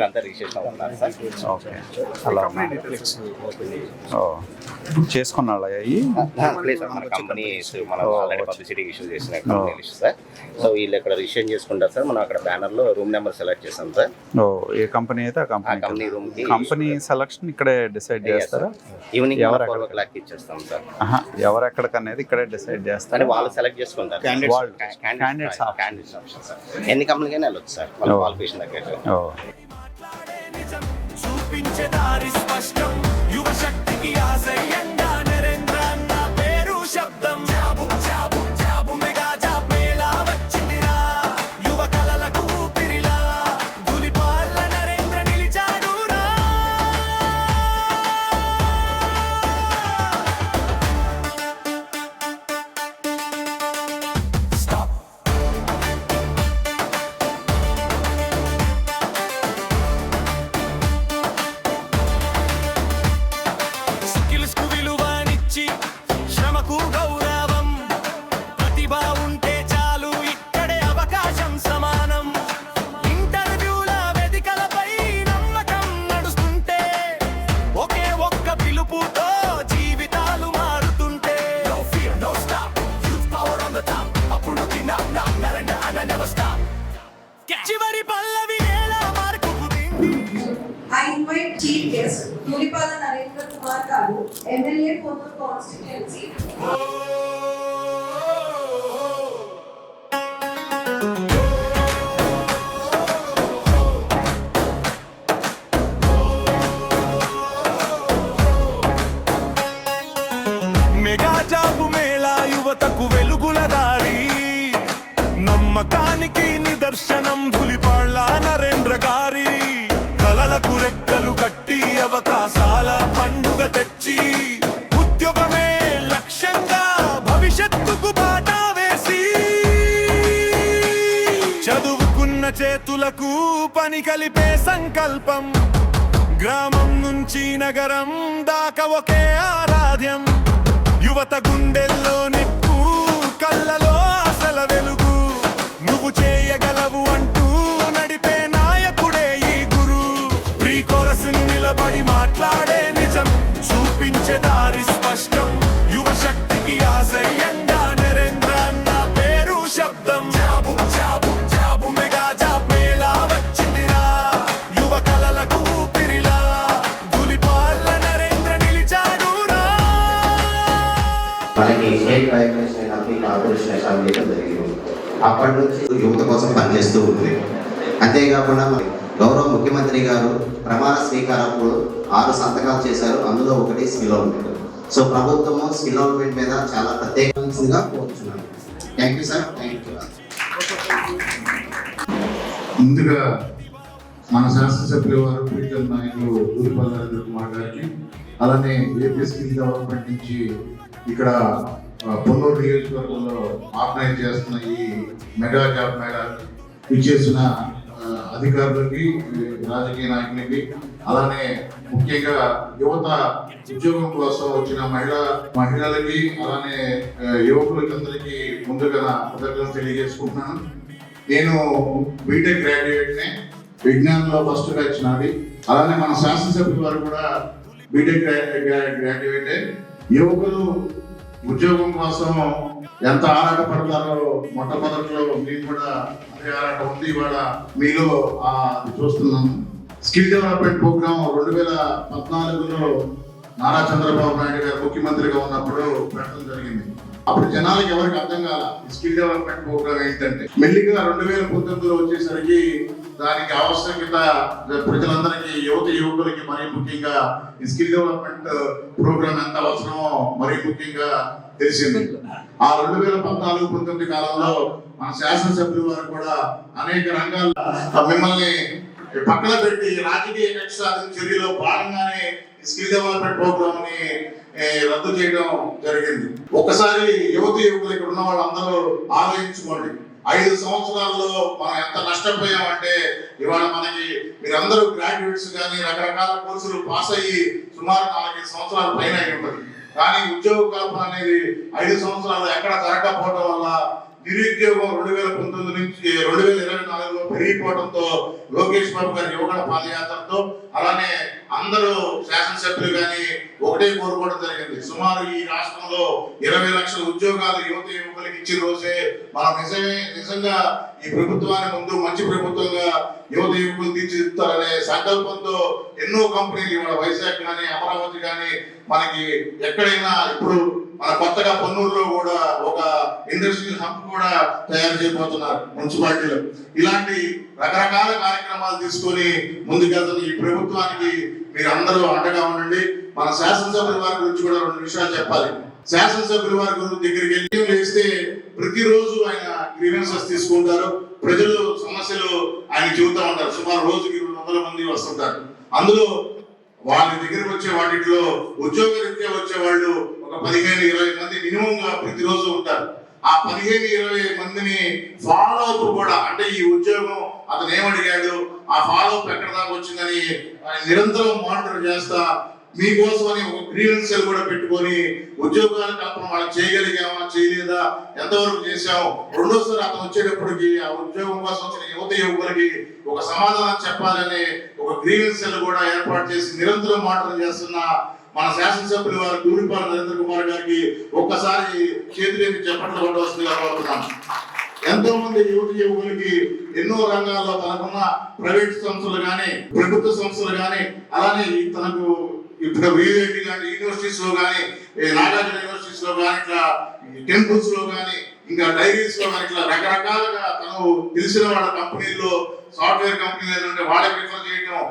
వీళ్ళంతా రిజిస్ట్రేషన్ ఉన్నారు sir. Okay. అలా ఉన్నా. ఓ. చేసుకున్నాళ్ళ అయ్యి? లేదు సార్ మన కంపెనీ మనం ఆల్రెడీ పబ్లిసిటీ ఇష్యూ చేసిన కంపెనీ సార్. సో వీళ్ళు ఇక్కడ రిజిస్ట్రేషన్ చేసుకుంటారు సార్ మనం అక్కడ బ్యానర్లో రూమ్ నెంబర్ సెలెక్ట్ చేస్తాం సార్. ఓ ఏ కంపెనీ అయితే ఆ కంపెనీ కంపెనీ రూమ్కి? కంపెనీ సెలక్షన్ ఇక్కడే డిసైడ్ చేస్తారా? ఈవినింగ్ ఎవరు ఫోర్ ఓ క్లాక్ ఇచ్చేస్తాం సార్. ఆహా, ఎవరెక్కడికనేది ఇక్కడే డిసైడ్ కానీ వాళ్ళు సెలెక్ట్ చేసుకుంటారు వాళ్ళు. Candidates candidates option. Candidates option sir ఎన్ని కంపెనీకైనా వెళ్ళొచ్చు సార్ వాళ్ళ. క్వాలిఫికేషన్ దగ్గర ఓ. చూపించే దారి స్పష్టం. యువశక్తికి ఆశయంగా చేతులకు పని కలిపే సంకల్పం. గ్రామం నుంచి నగరం దాకా ఒకే ఆరాధ్యం. యువత గుండెల్లో నిప్పు కళ్ళలో అసల వెలుగు. నువ్వు చేయగలవు అంటూ నడిపే నాయకుడే ఈ గురు. ప్రీ కోరస్ నిలబడి మాట్లాడే నిజం. చూపించే దారి స్పష్టం. యువ శక్తికి ఆశయంగా మనకి state vibration company corporation establish జరిగింది. అప్పటి నుంచి యువత కోసం పనిచేస్తూ ఉంది. అంతేకాకుండా మరి గౌరవ ముఖ్యమంత్రి గారు ప్రమాణ స్వీకారప్పుడు ఆరు సంతకాలు చేశారు. అందులో ఒకటి స్కిల్ డెవలప్మెంట్ సో ప్రభుత్వము స్కిల్ డెవలప్మెంట్ మీద చాలా ప్రత్యేకంగా కోరుతున్నాను thank you sir thank you ముందుగా మన శాసనసభ్యుల వారు ప్రీతం నాయకులు దూరిపల్లి నరేంద్ర కుమార్ గారికి అలానే ఏపీ స్కిల్ డెవలప్మెంట్ నుంచి ఇక్కడ పొన్నూరు నియోజకవర్గంలో ఆర్గనైజ్ చేస్తున్న ఈ మెగా జాబ్ మేళా ఇచ్చేసిన అధికారులకి రాజకీయ నాయకులకి అలానే ముఖ్యంగా యువత ఉద్యోగం కోసం వచ్చిన మహిళా మహిళలకి అలానే యువకులకి అందరికీ ముందుగా కృతజ్ఞతలు తెలియజేసుకుంటున్నాను. నేను బీటెక్ గ్రాడ్యుయేట్నే విజ్ఞానంలో ఫస్ట్ బ్యాచ్ నాది. అలానే మన శాసనసభ్యుల వారు కూడా బీటెక్ గ్రాడ్యుయేటే. యువకులు ఉద్యోగం కోసం ఎంత ఆరాటపడతారో మొట్టమొదట్లో మీకు కూడా అదే ఆరాటం ఉంది. ఇవాళ మీలో అది చూస్తున్నాను స్కిల్ డెవలప్మెంట్ ప్రోగ్రామ్ రెండు వేల పద్నాలుగులో నారా చంద్రబాబు నాయుడు గారు ముఖ్యమంత్రిగా ఉన్నప్పుడు పెట్టడం జరిగింది. అప్పుడు జనాలకు ఎవరికి అర్థం కాల స్కిల్ డెవలప్మెంట్ ప్రోగ్రామ్ ఏంటంటే? మెల్లిగా రెండు వేల పంతొమ్మిదిలో వచ్చేసరికి దానికి ఆవశ్యకత ప్రజలందరికీ యువత యువకులకి మరీ ముఖ్యంగా ఈ స్కిల్ డెవలప్మెంట్ uh, ప్రోగ్రామ్ ఎంత అవసరమో మరీ ముఖ్యంగా తెలిసింది. ఆ రెండు వేల పద్నాలుగు పంతొమ్మిది కాలంలో మన శాసనసభ్యుల వారు కూడా అనేక రంగాల్లో మిమ్మల్ని పక్కన పెట్టి రాజకీయ కక్ష చర్యలో భాగంగానే స్కిల్ డెవలప్మెంట్ ప్రోగ్రామ్ని రద్దు చేయడం జరిగింది. ఒకసారి యువత యువకులు ఇక్కడ ఉన్న వాళ్ళందరూ ఆలోచించుకోండి. ఐదు సంవత్సరాల్లో మనం ఎంత నష్టపోయామంటే ఇవాళ మనకి మీరందరూ గ్రాడ్యుయేట్స్ కానీ రకరకాల కోర్సులు పాస్ అయ్యి సుమారు నాలుగైదు సంవత్సరాల పైన అయి ఉంటుంది కానీ ఉద్యోగ కల్పన అనేది ఐదు సంవత్సరాలు ఎక్కడ జరగకపోవడం వల్ల నిరుద్యోగం రెండు వేల పంతొమ్మిది నుంచి రెండు వేల ఇరవై నాలుగులో పెరిగిపోవడంతో లోకేష్ బాబు గారి యువగణ పాదయాత్రతో అలానే అందరూ శాసనసభ్యులు కానీ ఒకటే కోరుకోవడం జరిగింది. సుమారు ఈ రాష్ట్రంలో ఇరవై లక్షల ఉద్యోగాలు యువత యువకులకు ఇచ్చిన రోజే మనం నిజమే నిజంగా ఈ ప్రభుత్వాన్ని ముందు మంచి ప్రభుత్వంగా యువత యువకులు తీర్చిదిద్దుతారనే సంకల్పంతో ఎన్నో కంపెనీలు ఇవాళ వైజాగ్ కానీ అమరావతి కానీ మనకి ఎక్కడైనా ఇప్పుడు మన కొత్తగా పన్నూరులో కూడా ఒక ఇండస్ట్రియల్ హబ్ కూడా తయారు చేయబోతున్నారు మున్సిపాలిటీలో. ఇలాంటి రకరకాల కార్యక్రమాలు తీసుకొని ముందుకెళ్తున్న ఈ ప్రభుత్వానికి మీరు అందరూ అండగా ఉండండి. మన శాసనసభ వారి గురించి కూడా రెండు విషయాలు చెప్పాలి. శాసనసభ్యుల వారి గురించి దగ్గరికి వెళ్ళి వేస్తే ప్రతిరోజు ఆయన గ్రీవెన్సెస్ తీసుకుంటారు. ప్రజలు సమస్యలు ఆయన చెబుతా ఉంటారు. సుమారు రోజుకి రెండు వందల మంది వస్తుంటారు. అందులో వాళ్ళ దగ్గరికి వచ్చే వాటిలో ఉద్యోగ రీత్యా వచ్చే వాళ్ళు ఒక పదిహేను ఇరవై మంది మినిమం గా ప్రతిరోజు ఉంటారు. ఆ పదిహేను ఇరవై మందిని ఫాలో అప్ కూడా అంటే ఈ ఉద్యోగం అతను ఏమడిగాడు? ఆ ఫాలో అప్ ఎక్కడ దాకా వచ్చిందని ఆయన నిరంతరం మానిటర్ చేస్తా మీకోసమని ఒక గ్రీవెన్సీలు కూడా పెట్టుకొని ఉద్యోగాల కల్పన వాళ్ళకి చేయగలిగామా చేయలేదా ఎంతవరకు చేశాము? రెండోసారి అతను వచ్చేటప్పటికి ఆ ఉద్యోగం కోసం వచ్చిన యువత యువకులకి ఒక సమాధానం చెప్పాలని ఒక గ్రీవెన్సీలు కూడా ఏర్పాటు చేసి నిరంతరం మాటలు చేస్తున్న మన శాసనసభ్యులు వారు దూడిపాల నరేంద్ర కుమార్ గారికి ఒక్కసారి చేతులేమి చెప్పట్లు కొట్టవలసిందిగా కోరుతున్నాను ఎంతో మంది యువత యువకులకి ఎన్నో రంగాల్లో తనకున్న ప్రైవేట్ సంస్థలు కానీ ప్రభుత్వ సంస్థలు కానీ అలానే తనకు ఇప్పుడు విఐటి కానీ యూనివర్సిటీస్లో కానీ నాగార్జున యూనివర్సిటీస్లో కానీ ఇట్లా టెంపుల్స్లో కానీ ఇంకా డైరీస్లో కానీ ఇట్లా రకరకాలుగా తను తెలిసిన వాళ్ళ కంపెనీల్లో సాఫ్ట్వేర్ కంపెనీలు ఏంటంటే వాళ్ళకి రిఫర్ చేయటం.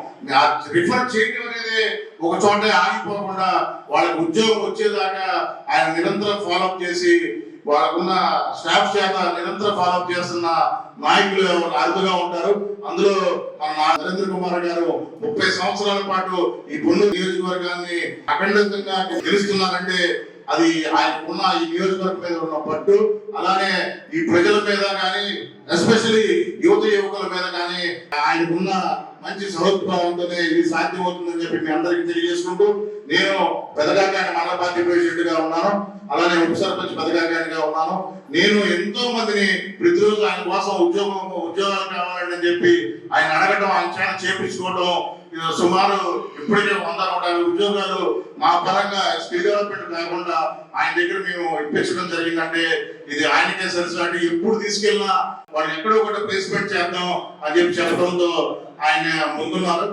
రిఫర్ చేయటం అనేది ఒక చోట ఆగిపోకుండా వాళ్ళకి ఉద్యోగం వచ్చేదాకా ఆయన నిరంతరం ఫాలోఅప్ చేసి వాళ్ళకున్న స్టాఫ్ చేత నిరంతర ఫాలోఅప్ చేస్తున్న నాయకులు అరుదుగా ఉంటారు. అందులో మన నా- నరేంద్ర కుమార్ గారు ముప్పై సంవత్సరాల పాటు ఈ పొన్నూరు నియోజకవర్గాన్ని అఖండితంగా గెలుస్తున్నారంటే అది ఆయనకున్న ఈ నియోజకవర్గం మీద ఉన్న పట్టు. అలానే ఈ ప్రజల మీద కానీ ఎస్పెషలీ యువత యువకుల మీద కానీ ఆయనకున్న మంచి సహోద్భావంతోనే ఇది సాధ్యమవుతుందని చెప్పి మీ అందరికీ తెలియజేసుకుంటూ నేను పెదగాకాని మండల పార్టీ ప్రెసిడెంట్గా ఉన్నాను అలానే ఉప సర్పంచ్ పెదగాకానిగా ఉన్నాను. నేను ఎంతో మందిని ప్రతిరోజు ఆయన కోసం ఉద్యోగం ఉద్యోగాలు కావాలని చెప్పి ఆయన అడగటం ఆయన చేత చేపించుకోవడం ఇది సుమారు ఇప్పటికే వంద నూట ఉద్యోగాలు మా పరంగా స్కిల్ డెవలప్మెంట్ కాకుండా ఆయన దగ్గర మేము ఇప్పించడం జరిగిందంటే ఇది ఆయనకే సరసు అంటే ఎప్పుడు తీసుకెళ్ళినా వాళ్ళు ఎక్కడో ఒకటి ప్లేస్మెంట్ చేద్దాం అని చెప్పి చెప్పడంతో ఆయన ముందున్నారు.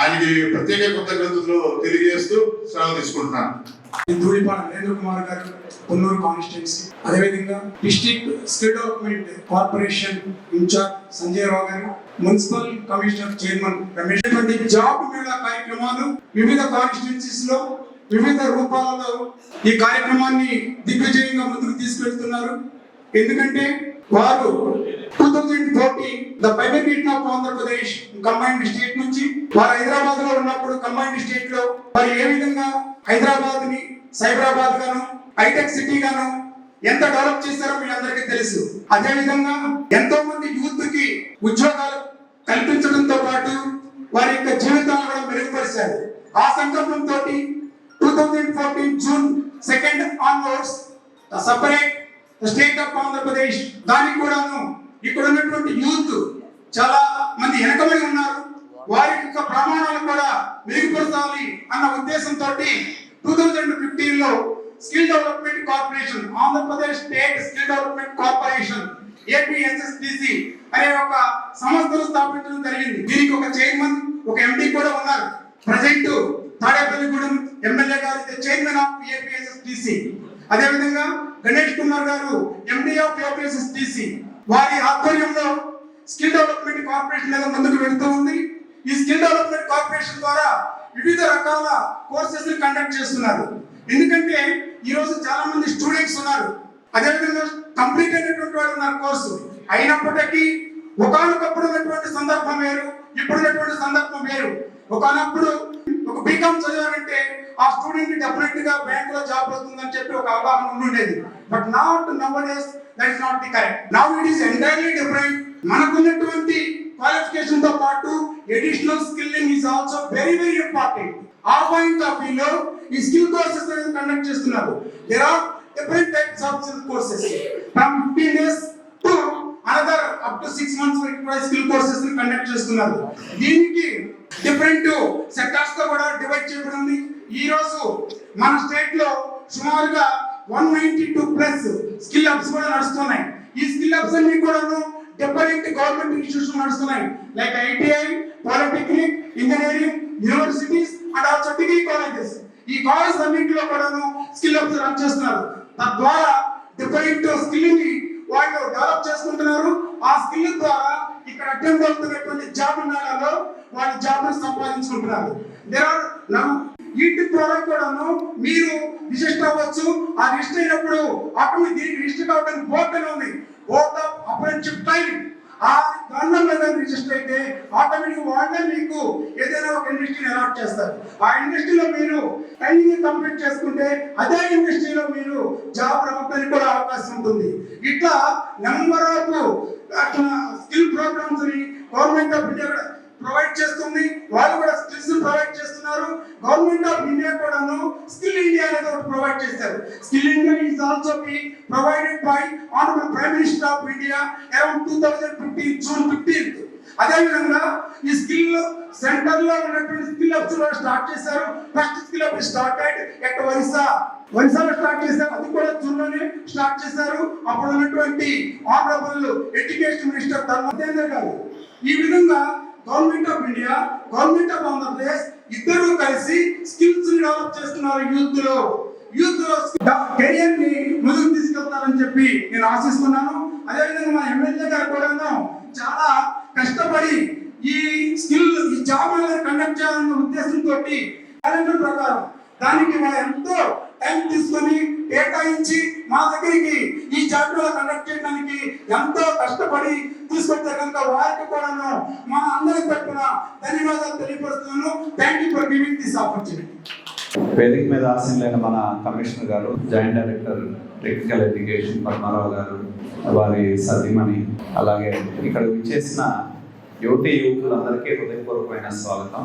ఆయనకి ప్రత్యేక కృతజ్ఞతలు తెలియజేస్తూ సెలవు తీసుకుంటున్నాను. ధూళిపాడ నరేంద్ర కుమార్ గారు పొన్నూరు కాన్స్టిట్యున్సీ. అదేవిధంగా district state development corporation in-charge Sanjay Rao garu municipal commissioner chairman Ramesh. వంటి జాబ్ మేళా కార్యక్రమాలు వివిధ కాన్స్టిట్యున్సీస్లో వివిధ రూపాలలో ఈ కార్యక్రమాన్ని దిగ్విజయంగా ముందుకు తీసుకెళ్తున్నారు. ఎందుకంటే వారు two thousand fourteen the benefit of Andhra Pradesh combined state నుంచి వారు హైదరాబాద్లో ఉన్నప్పుడు కంబైన్డ్ స్టేట్లో వారు ఏ విధంగా హైదరాబాద్ని సైబరాబాద్ గాను హైటెక్ సిటీ గాను ఎంత డెవలప్ చేశారో మీ అందరికీ తెలుసు. అదే విధంగా ఎంతో మంది యూత్కి ఉద్యోగాలు కల్పించడంతో పాటు వారి యొక్క జీవితాలను కూడా మెరుగుపరిచారు. ఆ సంకల్పంతో two thousand fourteen June second onwards separate state of Andhra Pradesh దానికి కూడాను ఇక్కడ ఉన్నటువంటి యూత్ చాలా మంది వెనకబడి ఉన్నారు. వారి యొక్క ప్రమాణాలు కూడా మెరుగుపరచాలి అన్న ఉద్దేశంతో టూ థౌజండ్ ఫిఫ్టీన్లో skill development corporation Andhra Pradesh state skill development corporation APSSDC అనే ఒక సంస్థను స్థాపించడం జరిగింది. దీనికి ఒక చైర్మన్ ఒక ఎండి కూడా ఉన్నారు. Present Tadepalligudem MLA garu chairman of APSSDC అదేవిధంగా గణేష్ కుమార్ గారు ఎండి ఆఫ్ ఏపీఎస్ఎస్డిసి వారి ఆధ్వర్యంలో స్కిల్ డెవలప్మెంట్ కార్పొరేషన్ లేదా ముందుకు వెళుతూ ఉంది. ఈ స్కిల్ డెవలప్మెంట్ కార్పొరేషన్ ద్వారా వివిధ రకాల కోర్సెస్ కండక్ట్ చేస్తున్నారు. ఎందుకంటే ఈ రోజు చాలా మంది స్టూడెంట్స్ ఉన్నారు. అదేవిధంగా కంప్లీట్ అయినటువంటి వాళ్ళు ఉన్నారు కోర్సు. అయినప్పటికీ ఒకనొకప్పుడు ఉన్నటువంటి సందర్భం వేరు ఇప్పుడున్నటువంటి సందర్భం వేరు. ఒకనప్పుడు ఒక బీకామ్ చదివారంటే ఆ స్టూడెంట్ డెఫినెట్గా బ్యాంక్లో జాబ్ వస్తుందని చెప్పి ఒక అవగాహన ఉండేది but not now days that is not the correct now it is entirely different మనకున్నటువంటి క్వాలిఫికేషన్తో పాటు additional skilling is also very very important ఆ పాయింట్ ఆఫ్ వ్యూ లో ఈ స్కిల్ కోర్సెస్ అనేది కండక్ట్ చేస్తున్నారు. There are different types of skill courses from 15 days to another up to six months వరకు కూడా స్కిల్ కోర్సెస్ కండక్ట్ చేస్తున్నారు. దీనికి different సెక్టార్స్తో కూడా డివైడ్ చేయబడింది ఈ రోజు మన స్టేట్లో సుమారుగా one ninety two plus skill ups కూడా నడుస్తున్నాయి. ఈ స్కిల్ అప్స్ అన్ని కూడాను డిఫరెంట్ గవర్నమెంట్ ఇన్స్టిట్యూషన్ నడుస్తున్నాయి. Like ITI polytechnic engineering universities and also degree colleges. ఈ కాలేజ్ అన్నింటిలో కూడాను స్కిల్ అప్స్ రన్ చేస్తున్నారు. తద్వారా డిఫరెంట్ స్కిల్ని వాళ్ళు డెవలప్ చేసుకుంటున్నారు. ఆ స్కిల్ ద్వారా ఇక్కడ అటెండ్ అవుతున్నటువంటి జాబ్ మేళాలో వాళ్ళు జాబ్ సంపాదించుకుంటున్నారు. దేర్ ఆర్ వీటి ద్వారా కూడాను మీరు రిజిస్టర్ అవ్వచ్చు ఆ రిజిస్టర్ అయినప్పుడు అప్పుడు దీనికి రిజిస్టర్ కావడానికి బోర్డు ఉంది. బోర్డ్ ఆఫ్ అప్రెంటిషిప్ ట్రైనింగ్ ఆ దానిలో మీద రిజిస్టర్ అయితే ఆటోమేటిక్ వాళ్ళే మీకు ఏదైనా ఒక ఇండస్ట్రీని అలాట్ చేస్తారు. ఆ ఇండస్ట్రీలో మీరు ట్రైనింగ్ కంప్లీట్ చేసుకుంటే అదే ఇండస్ట్రీలో మీరు జాబ్ రావడానికి కూడా అవకాశం ఉంటుంది. ఇట్లా నెంబర్ ఆఫ్ స్కిల్ ప్రోగ్రామ్స్ని గవర్నమెంట్ ఆఫ్ ఇండియా ప్రొవైడ్ చేస్తుంది. వాళ్ళు కూడా స్కిల్స్ ప్రొవైడ్ చేస్తున్నారు. గవర్నమెంట్ ఆఫ్ ఇండియా కూడాను స్కిల్ ఇండియా అనేది ఒకటి ప్రొవైడ్ చేస్తారు skill India is also be provided by honourable prime minister of India around two thousand fifteen June fifteenth అదేవిధంగా ఈ స్కిల్ సెంటర్లో ఉన్నటువంటి స్కిల్ అప్స్ కూడా స్టార్ట్ చేశారు. First skill up start at Orissa ఒరిస్సాలో స్టార్ట్ చేశారు. అది కూడా జూన్లోనే స్టార్ట్ చేశారు. అప్పుడు ఉన్నటువంటి honourable education minister Dharmendra garu ఈ విధంగా government of India government of Andhra Pradesh ఇద్దరు కలిసి స్కిల్స్ని డెవలప్ చేస్తున్నారు యూత్లో యూత్లో కెరియర్ని ముందుకు తీసుకెళ్తారని చెప్పి నేను ఆశిస్తున్నాను. అదేవిధంగా మా ఎమ్మెల్యే గారు కూడా చాలా కష్టపడి ఈ స్కిల్ ఈ జాబ్ కండక్ట్ చేయాలన్న ఉద్దేశంతో క్యాలెండర్ ప్రకారం దానికి మా ఎంతో టైం తీసుకొని కేటాయించి మా దగ్గరికి ఈ జాబ్ కండక్ట్ చేయడానికి ఎంతో కష్టపడి తీసుకొచ్చే కనుక వారికి కూడాను మా అందరి తరఫున ధన్యవాదాలు తెలియపరుస్తున్నాను. Thank you for giving this opportunity వేదిక మీద ఆశీనులైన మన commissioner garu joint director technical education Padmarao garu వారి సతీమణి అలాగే ఇక్కడ విచ్చేసిన యువతి యువకులందరికీ హృదయపూర్వకమైన స్వాగతం.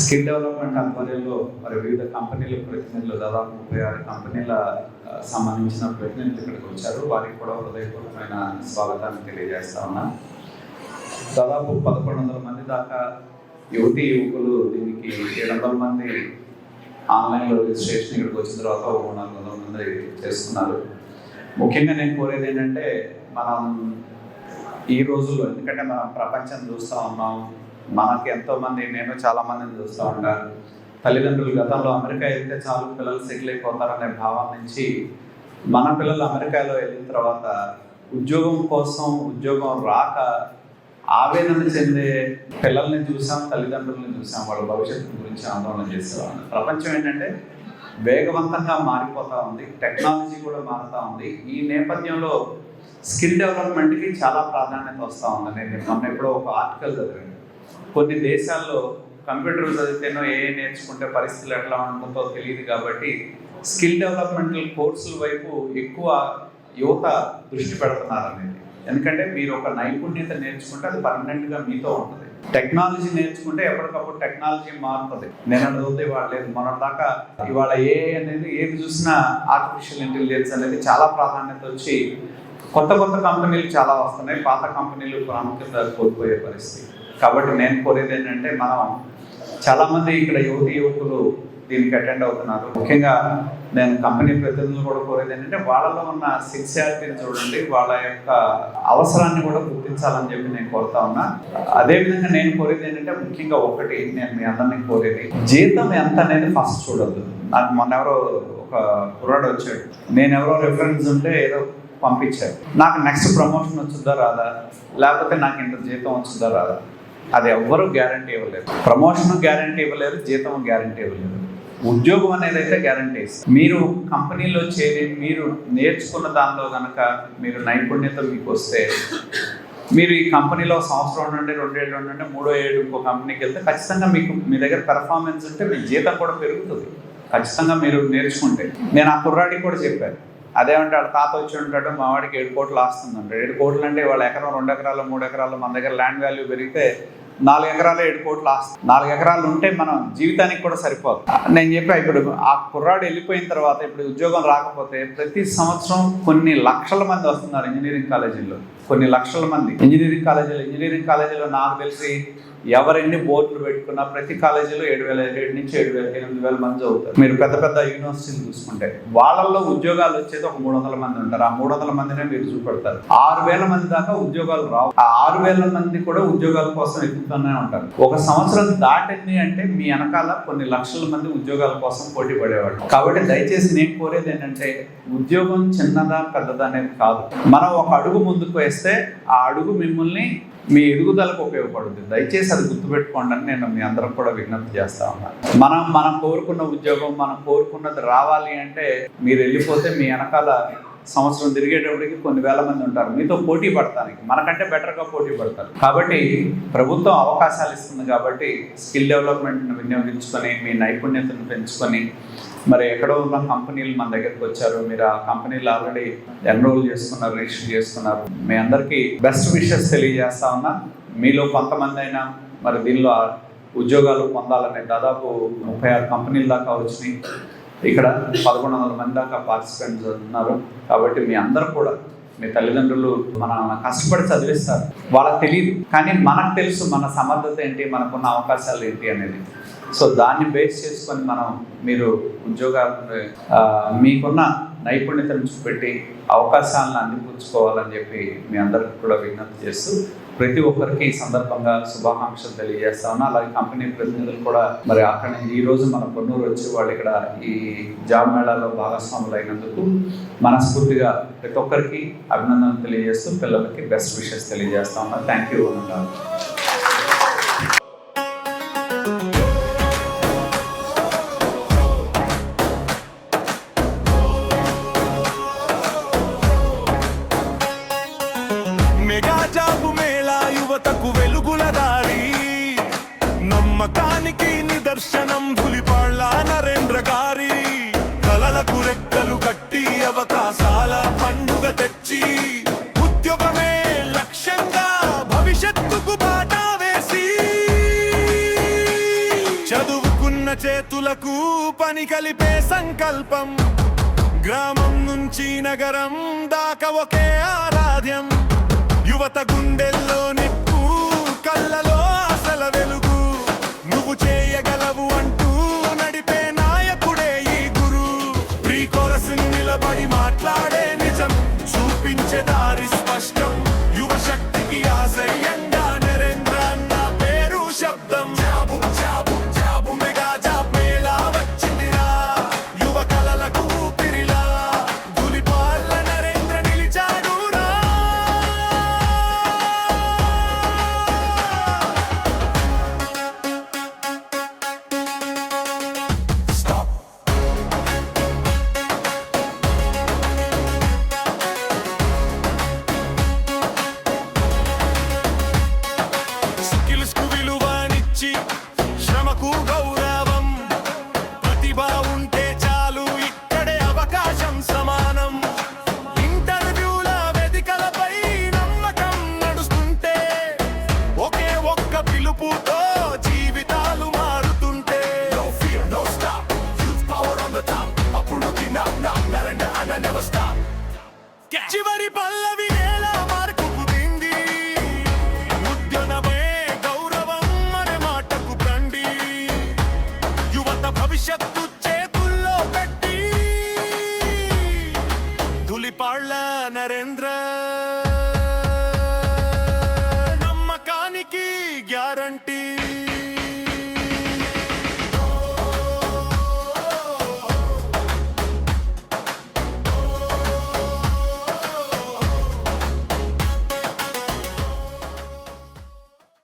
స్కిల్ డెవలప్మెంట్ ఆధ్వర్యంలో మరి వివిధ కంపెనీల ప్రతినిధులు దాదాపు ముప్పై ఆరు కంపెనీల సంబంధించిన ప్రతినిధులు ఇక్కడికి వచ్చారు. వారికి కూడా హృదయపూర్వకమైన స్వాగతాన్ని తెలియజేస్తా ఉన్నా. దాదాపు పదకొండు వందల మంది దాకా యువతి యువకులు దీనికి ఏడు వందల మంది ఆన్లైన్లో రిజిస్ట్రేషన్ ఇక్కడికి వచ్చిన తర్వాత ఒక నాలుగు వందల మంది చేస్తున్నారు. ముఖ్యంగా నేను కోరేది ఏంటంటే మనం ఈ రోజుల్లో ఎందుకంటే మనం ప్రపంచం చూస్తూ ఉన్నాం మనకి ఎంతోమంది నేను చాలా మందిని చూస్తూ ఉంటాను. తల్లిదండ్రులు గతంలో అమెరికా వెళ్తే చాలు పిల్లలు సెటిల్ అయిపోతారనే భావం నుంచి మన పిల్లలు అమెరికాలో వెళ్ళిన తర్వాత ఉద్యోగం కోసం ఉద్యోగం రాక ఆవేదన చెందే పిల్లల్ని చూసాం తల్లిదండ్రుల్ని చూసాం వాళ్ళ భవిష్యత్తు గురించి ఆందోళన చేసేవాళ్ళు. ప్రపంచం ఏంటంటే వేగవంతంగా మారిపోతూ ఉంది టెక్నాలజీ కూడా మారుతూ ఉంది. ఈ నేపథ్యంలో స్కిల్ డెవలప్మెంట్కి చాలా ప్రాధాన్యత వస్తూ ఉంది నేను మొన్న ఎప్పుడో ఒక ఆర్టికల్ చదివాను. కొన్ని దేశాల్లో కంప్యూటర్ చదివితేనో ఏ నేర్చుకుంటే పరిస్థితులు ఎట్లా ఉంటుందో తెలియదు కాబట్టి స్కిల్ డెవలప్మెంటల్ కోర్సుల వైపు ఎక్కువ యువత దృష్టి పెడుతున్నారు అనేది ఎందుకంటే మీరు ఒక నైపుణ్యత నేర్చుకుంటే అది పర్మనెంట్గా మీతో ఉంటుంది. టెక్నాలజీ నేర్చుకుంటే ఎప్పటికప్పుడు టెక్నాలజీ మారుతుంది. నేను చదివితే లేదు. మొన్న దాకా ఇవాళ ఏ అనేది ఏది చూసినా ఆర్టిఫిషియల్ ఇంటెలిజెన్స్ అనేది చాలా ప్రాధాన్యత వచ్చి కొత్త కొత్త కంపెనీలు చాలా వస్తున్నాయి. పాత కంపెనీలు ప్రాముఖ్యత కోల్పోయే పరిస్థితి. కాబట్టి నేను కోరేది ఏంటంటే మనం చాలామంది ఇక్కడ యువతి యువకులు దీనికి అటెండ్ అవుతున్నారు. ముఖ్యంగా నేను కంపెనీ ప్రతినిధులు కూడా కోరేది ఏంటంటే వాళ్ళలో ఉన్న సిన్సియారిటీని చూడండి వాళ్ళ యొక్క అవసరాన్ని కూడా గుర్తించాలని చెప్పి నేను కోరుతా ఉన్నా. అదేవిధంగా నేను కోరేది ఏంటంటే ముఖ్యంగా ఒకటి నేను మీ అందరినీ కోరేది జీతం ఎంత అనేది ఫస్ట్ చూడద్దు. నాకు మొన్న ఎవరో ఒక కుర్రాడు వచ్చాడు. నేను ఎవరో రిఫరెన్స్ ఉంటే ఏదో పంపించారు నాకు నెక్స్ట్ ప్రమోషన్ వచ్చిందా రాదా? లేకపోతే నాకు ఇంత జీతం వచ్చిందా రాదా? అది ఎవ్వరూ గ్యారంటీ ఇవ్వలేరు ప్రమోషన్ గ్యారంటీ ఇవ్వలేరు జీతం గ్యారంటీ ఇవ్వలేదు. ఉద్యోగం అనేది అయితే గ్యారంటీ మీరు కంపెనీలో చేరి మీరు నేర్చుకున్న దానిలో కనుక మీరు నైపుణ్యత మీకు వస్తే మీరు ఈ కంపెనీలో సంవత్సరం ఉండండి రెండేళ్ళు ఉండండి మూడో ఏడు ఇంకో కంపెనీకి వెళ్తే ఖచ్చితంగా మీకు మీ దగ్గర పెర్ఫార్మెన్స్ ఉంటే మీ జీతం కూడా పెరుగుతుంది. ఖచ్చితంగా మీరు నేర్చుకుంటే. నేను ఆ కుర్రాడికి కూడా చెప్పాను. అదేమంటే వాళ్ళ తాత వచ్చి ఉంటాడు మా వాడికి ఏడు కోట్లు ఆస్తుందంట. ఏడు కోట్లు అంటే వాళ్ళ ఎకరం రెండు ఎకరాలు మూడు ఎకరాలు మన దగ్గర ల్యాండ్ వాల్యూ పెరిగితే నాలుగు ఎకరాలు ఏడు కోట్లు ఆస్తి నాలుగు ఎకరాలు ఉంటే మనం జీవితానికి కూడా సరిపోదు. నేను చెప్పా ఇప్పుడు ఆ కుర్రాడు వెళ్ళిపోయిన తర్వాత ఇప్పుడు ఉద్యోగం రాకపోతే ప్రతి సంవత్సరం కొన్ని లక్షల మంది వస్తున్నారు ఇంజనీరింగ్ కాలేజీల్లో కొన్ని లక్షల మంది. ఇంజనీరింగ్ కాలేజీలో ఇంజనీరింగ్ కాలేజీలో నాకు తెలిసి ఎవరెన్ని బోర్డులు పెట్టుకున్నా ప్రతి కాలేజీలో ఏడు వేల ఏడు నుంచి ఏడు వేల ఎనిమిది వేల మంది చదువుతారు. మీరు పెద్ద పెద్ద యూనివర్సిటీలు చూసుకుంటే వాళ్ళల్లో ఉద్యోగాలు వచ్చేది ఒక మూడు వందల మంది ఉంటారు. ఆ మూడు వందల మందినే మీరు చూపెడతారు. ఆరు వేల మంది దాకా ఉద్యోగాలు రావు. ఆ ఆరు వేల మంది కూడా ఉద్యోగాల కోసం ఎక్కుతూనే ఉంటారు. ఒక సంవత్సరం దాటింది అంటే మీ వెనకాల కొన్ని లక్షల మంది ఉద్యోగాల కోసం పోటీ పడేవాళ్ళు. కాబట్టి దయచేసి నేను కోరేది ఏంటంటే ఉద్యోగం చిన్నదా పెద్దదా అనేది కాదు. మనం ఒక అడుగు ముందుకు వేస్తే ఆ అడుగు మిమ్మల్ని మీ ఎదుగుదలకు ఉపయోగపడుతుంది. దయచేసి అది గుర్తుపెట్టుకోండి అని నేను మీ అందరికి కూడా విజ్ఞప్తి చేస్తా ఉన్నాను మనం మనం కోరుకున్న ఉద్యోగం మనం కోరుకున్నది రావాలి అంటే మీరు వెళ్ళిపోతే మీ వెనకాల సంవత్సరం తిరిగేటప్పటికి కొన్ని వేల మంది ఉంటారు. మీతో పోటీ పడతానికి. మనకంటే బెటర్గా పోటీ పడతారు. కాబట్టి ప్రభుత్వం అవకాశాలు ఇస్తుంది కాబట్టి స్కిల్ డెవలప్మెంట్ని వినియోగించుకొని మీ నైపుణ్యతను పెంచుకొని మరి ఎక్కడో ఉన్న కంపెనీలు మన దగ్గరికి వచ్చారు. మీరు ఆ కంపెనీలు ఆల్రెడీ ఎన్రోల్ చేసుకున్నారు రిజిస్టర్ చేసుకున్నారు. మీ అందరికీ బెస్ట్ విషెస్ తెలియజేస్తా ఉన్నా. మీలో కొంతమంది అయినా మరి దీనిలో ఉద్యోగాలు పొందాలనే దాదాపు ముప్పై ఆరు కంపెనీల దాకా వచ్చినాయి. ఇక్కడ పదకొండు వందల మంది దాకా పార్టిసిపెంట్స్ ఉన్నారు. కాబట్టి మీ అందరూ కూడా మీ తల్లిదండ్రులు మన కష్టపడి చదివిస్తారు. వాళ్ళకి తెలియదు కానీ మనకు తెలుసు మన సమర్థత ఏంటి మనకున్న అవకాశాలు ఏంటి అనేది. సో దాన్ని బేస్ చేసుకొని మనం మీరు ఉద్యోగాలు మీకున్న నైపుణ్యతను చూపెట్టి అవకాశాలను అందిపుచ్చుకోవాలని చెప్పి మీ అందరికి కూడా విజ్ఞప్తి చేస్తూ ప్రతి ఒక్కరికి ఈ సందర్భంగా శుభాకాంక్షలు తెలియజేస్తా ఉన్నా అలాగే కంపెనీ ప్రతినిధులు కూడా మరి అక్కడ ఈ రోజు మన కొన్నూరు వచ్చి వాళ్ళు ఇక్కడ ఈ జాబ్ మేళాలో భాగస్వాములు అయినందుకు మనస్ఫూర్తిగా ప్రతి ఒక్కరికి అభినందనలు తెలియజేస్తూ పిల్లలకి బెస్ట్ విషెస్ తెలియజేస్తా ఉన్నా. థ్యాంక్ యూ అన్నారు పని కలిపే సంకల్పం. గ్రామం నుంచి నగరం దాకా ఒకే ఆరాధ్యం. యువత గుండెల్లో నిప్పు కళ్ళలో అసల వెలుగు. నువ్వు చేయగలవు అంటూ నడిపే నాయకుడే ఈ గురు. ప్రీ కోరసు నిలబడి మాట్లాడే నిజం. చూపించే దారి స్పష్టం. చివరి పల్లవి